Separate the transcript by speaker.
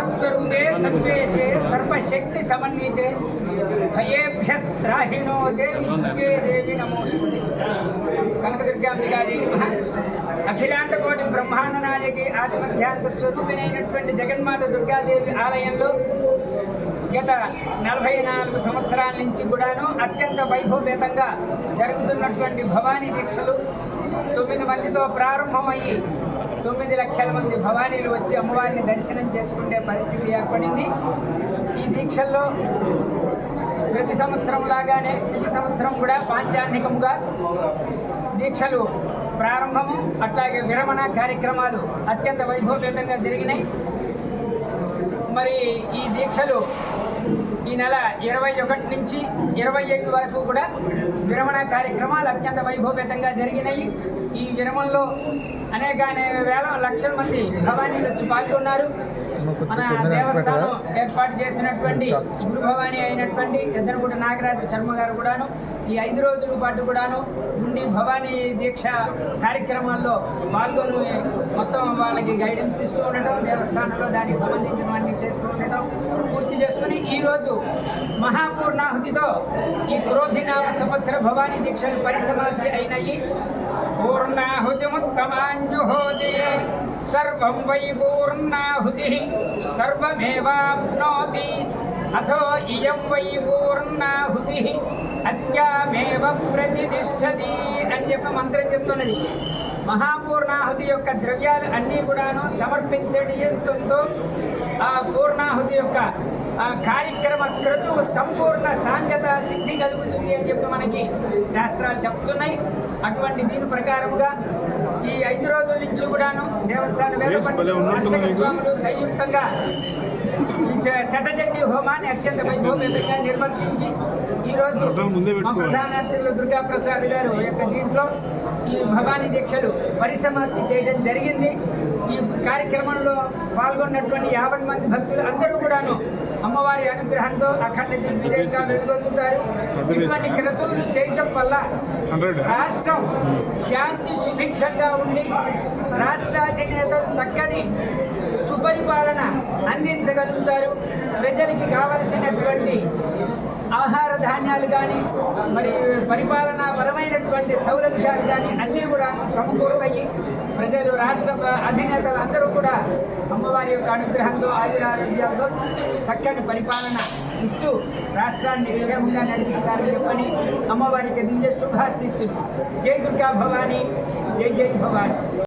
Speaker 1: సర్వస్వరూపే సర్వేశే సర్వశక్తి సమన్వితే భయేభ్యస్త్రాహినో దేవి దుర్గే దేవి నమోస్తుతే కనకదుర్గాంబికాదేవి నమః అఖిలాండ కోటి బ్రహ్మాండ నాయకి ఆది మధ్యాంత జగన్మాత దుర్గాదేవి ఆలయంలో గత నలభై నాలుగు సంవత్సరాల నుంచి కూడాను అత్యంత వైభవపేతంగా జరుగుతున్నటువంటి భవానీ దీక్షలు తొమ్మిది మందితో ప్రారంభమయ్యి తొమ్మిది లక్షల మంది భవానీలు వచ్చి అమ్మవారిని దర్శనం చేసుకునే పరిస్థితి ఏర్పడింది. ఈ దీక్షల్లో ప్రతి సంవత్సరం లాగానే ఈ సంవత్సరం కూడా పాంచాన్నికముగా దీక్షలు ప్రారంభము అట్లాగే విరమణ కార్యక్రమాలు అత్యంత వైభవపేతంగా జరిగినాయి. మరి ఈ దీక్షలు ఈ నెల ఇరవై ఒకటి నుంచి ఇరవై ఐదు వరకు కూడా విరమణ కార్యక్రమాలు అత్యంత వైభవపేతంగా జరిగినాయి. ఈ విరమణలో అనేక అనేక వేల లక్షల మంది భవానీలు వచ్చి పాల్గొన్నారు. మన దేవస్థానం ఏర్పాటు చేసినటువంటి గురు భవానీ అయినటువంటి ఎద్దనగుడి నాగరాజ శర్మ గారు కూడాను ఈ ఐదు రోజుల పాటు కూడాను ఉండి భవానీ దీక్ష కార్యక్రమాల్లో పాల్గొని మొత్తం వాళ్ళకి గైడెన్స్ ఇస్తూ ఉండటం దేవస్థానంలో దానికి సంబంధించినవన్నీ చేస్తూ ఉండటం చేసుకుని ఈరోజు మహాపూర్ణాహుతితో ఈ క్రోధినామ సంవత్సర భవానీ దీక్షలు పరిసమాప్తి అయినాయి. పూర్ణాహుతిముత్తమాంజుహోతి సర్వం వై పూర్ణాహుతి సర్వమేవాప్నోతి. అథో ఇయం వై పూర్ణాహుతి అస్యామేవ ప్రతిష్టతి అని చెప్పి మంత్రం చెప్తున్నది. మహాపూర్ణాహుతి యొక్క ద్రవ్యాలు అన్నీ కూడాను సమర్పించడంతో ఆ పూర్ణాహుతి యొక్క ఆ కార్యక్రమ క్రతువు సంపూర్ణ సాంగత సిద్ధి కలుగుతుంది అని చెప్పి మనకి శాస్త్రాలు చెప్తున్నాయి. అటువంటి దీని ప్రకారముగా ఈ ఐదు రోజుల నుంచి కూడాను దేవస్థాన వేద పండితులు అర్చక స్వాములు సంయుక్తంగా శతచండీ హోమాన్ని అత్యంత వైభవపేతంగా నిర్వర్తించి ఈరోజు మా ప్రధాన అర్చకులు దుర్గా ప్రసాద్ గారు యొక్క దీంట్లో ఈ భవానీ దీక్షలు పరిసమాప్తి చేయడం జరిగింది. ఈ కార్యక్రమంలో పాల్గొన్నటువంటి యాభై మంది భక్తులు అందరూ కూడాను అమ్మవారి అనుగ్రహంతో అఖండ దిగ్విజయంగా వెలుగొందుతారు. ఇటువంటి క్రతువులు చేయటం వల్ల రాష్ట్రం శాంతి సుభిక్షంగా ఉండి రాష్ట్రాధినేతలు చక్కని సుపరిపాలన అందించగలుగుతారు. ప్రజలకి కావలసినటువంటి ఆహార ధాన్యాలు కానీ మరి పరిపాలనా పరమైనటువంటి సౌలభ్యాలు కానీ అన్నీ కూడా సమకూరుతాయి. ప్రజలు రాష్ట్ర అధినేతలు అందరూ కూడా అమ్మవారి యొక్క అనుగ్రహంతో ఆయురారోగ్యాలతో చక్కని పరిపాలన ఇస్తూ రాష్ట్రాన్ని క్షేమంగా నడిపిస్తారని చెప్పని అమ్మవారికి దివ్య శుభాశిస్సులు. జై దుర్గా భవానీ జై జై భవానీ.